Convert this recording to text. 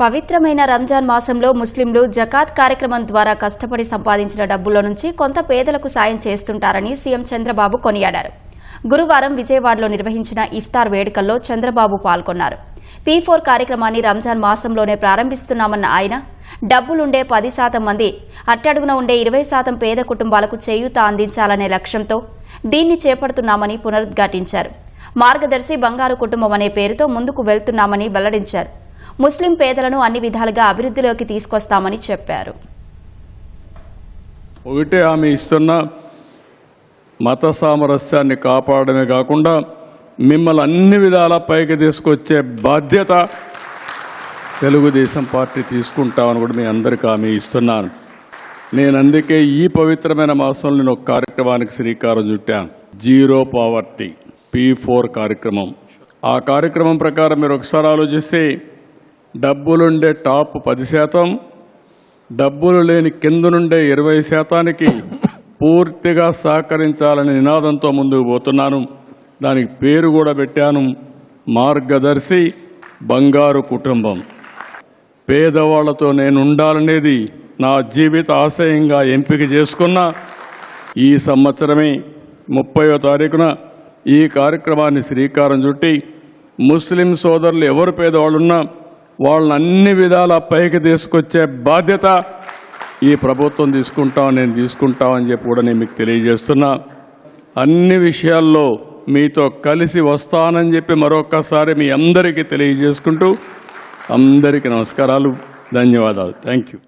పవిత్రమైన రంజాన్ మాసంలో ముస్లింలు జకాత్ కార్యక్రమం ద్వారా కష్టపడి సంపాదించిన డబ్బుల్లో నుంచి కొంత పేదలకు సాయం చేస్తుంటారని సీఎం చంద్రబాబు కొనియాడారు. గురువారం విజయవాడలో నిర్వహించిన ఇఫ్తార్ వేడుకల్లో చంద్రబాబు పాల్గొన్నారు. పీ ఫోర్ కార్యక్రమాన్ని రంజాన్ మాసంలోనే ప్రారంభిస్తున్నామన్న ఆయన డబ్బులుండే పది శాతం మంది అట్టడుగున ఉండే ఇరవై శాతం పేద కుటుంబాలకు చేయూత అందించాలనే లక్ష్యంతో దీన్ని చేపడుతున్నామని పునరుద్ఘాటించారు. మార్గదర్శి బంగారు కుటుంబం అనే పేరుతో ముందుకు వెళ్తున్నామని వెల్లడించారు. ముస్లిం పేదలను అన్ని విధాలుగా అభివృద్ధిలోకి తీసుకొస్తామని చెప్పారు. ఒకటే ఆమె ఇస్తున్న మత సామరస్యాన్ని కాపాడమే కాకుండా మిమ్మల్ని అన్ని విధాల పైకి తీసుకొచ్చే బాధ్యత తెలుగుదేశం పార్టీ తీసుకుంటామని కూడా మీ అందరికీ ఆమె ఇస్తున్నాను. నేను అందుకే ఈ పవిత్రమైన మాసంలో నేను ఒక కార్యక్రమానికి శ్రీకారం చుట్టాను. జీరో పావర్టీ పీ ఫోర్ కార్యక్రమం. ఆ కార్యక్రమం ప్రకారం మీరు ఒకసారి ఆలోచిస్తే డబ్బులుండే టాప్ పది శాతం డబ్బులు లేని కింద నుండే ఇరవై శాతానికి పూర్తిగా సహకరించాలనే నినాదంతో ముందుకు పోతున్నాను. దానికి పేరు కూడా పెట్టాను. మార్గదర్శి బంగారు కుటుంబం. పేదవాళ్ళతో నేను ఉండాలనేది నా జీవిత ఆశయంగా ఎంపిక చేసుకున్న ఈ సంవత్సరమే ముప్పయో తారీఖున ఈ కార్యక్రమాన్ని శ్రీకారం చుట్టి ముస్లిం సోదరులు ఎవరు పేదవాళ్ళున్నా వాళ్ళని అన్ని విధాల పైకి తీసుకొచ్చే బాధ్యత ఈ ప్రభుత్వం తీసుకుంటాం నేను తీసుకుంటామని చెప్పి కూడా నేను మీకు తెలియజేస్తున్నా. అన్ని విషయాల్లో మీతో కలిసి వస్తానని చెప్పి మరొకసారి మీ అందరికీ తెలియజేసుకుంటూ అందరికీ నమస్కారాలు ధన్యవాదాలు. Thank you